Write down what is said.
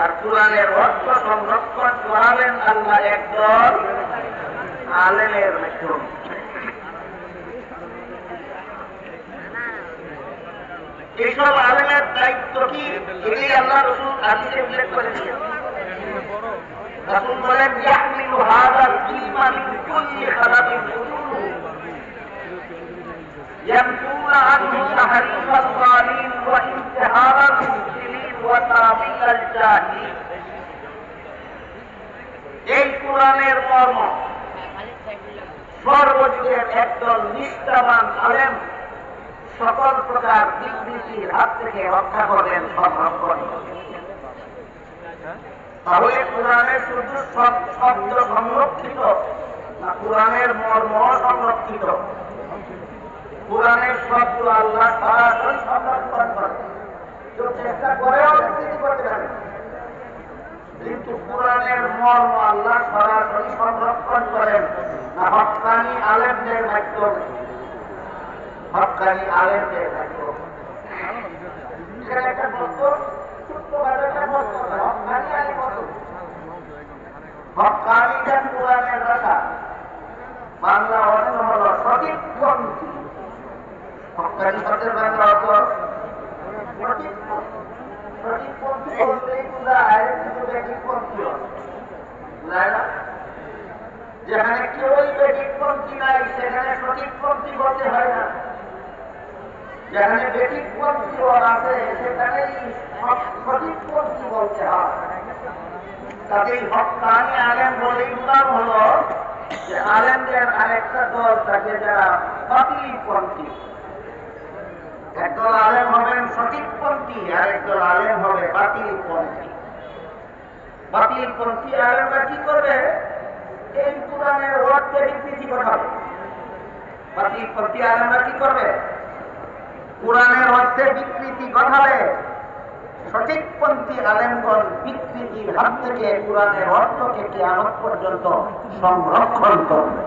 আর কোরআনের অর্থ সংরক্ষণ করাবেন আল্লাহ একদল আলেমের মাধ্যমে এইসব আলেমের দায়িত্ব কি এগুলি আল্লাহ রসুল হাদিসে উল্লেখ করে দিয়েছেন রাসূল বলেন ইয়াহমিলু হাযাল ইলমা মিন কুল্লি খালাবিন উসুলুহু يمحون عنه تحريف الظالمين এই কোরআনের মর্ম সর্বযুগের একদল নিষ্ঠাবান আলেম সকল প্রকার বিকৃতির হাত থেকে রক্ষা করবেন সংরক্ষণ তাহলে কোরআনের শুধু শব্দ সংরক্ষিত না কোরআনের মর্ম সংরক্ষিত? কোরআনের শব্দ আল্লাহ সরাসরি সংরক্ষণ করে কেউ চেষ্টা করেও কিন্তু কোরআনের মর্ম আল্লাহ সরাসরি সংরক্ষণ করেন। না, হকানি আলেমদের মাধ্যমে হকানি আলেমদের বাংলা অর্থ হল সঠিক বাংলা অর্থ সঠিক সঠিক পন্থী বলতেই বোঝায় কিন্তু পন্থী যেখানে কেউই পন্থী নাই, সেখানে সঠিক পন্থী বলতে হয় না। যেখানে বেঠিক পন্থী আছে, সেখানেই সঠিক পন্থী বলতে হয়। দল থাকে যারা একদল আলেম হবেন সঠিক পন্থী আর একদল আলেম হবে বাতিল পন্থী বাতিল পন্থী আলেমরা কি করবে? এই কোরআনের ওয়ার্ডকে বিকৃতি ঘটাবে। বাতিল পন্থী আলেমরা কি করবে? কোরআনের অর্থে বিকৃতি ঘটাবে সঠিকপন্থী আলেমগণ বিকৃতির হাত থেকে কোরআনের অর্থকে কেয়ামত পর্যন্ত সংরক্ষণ করবে।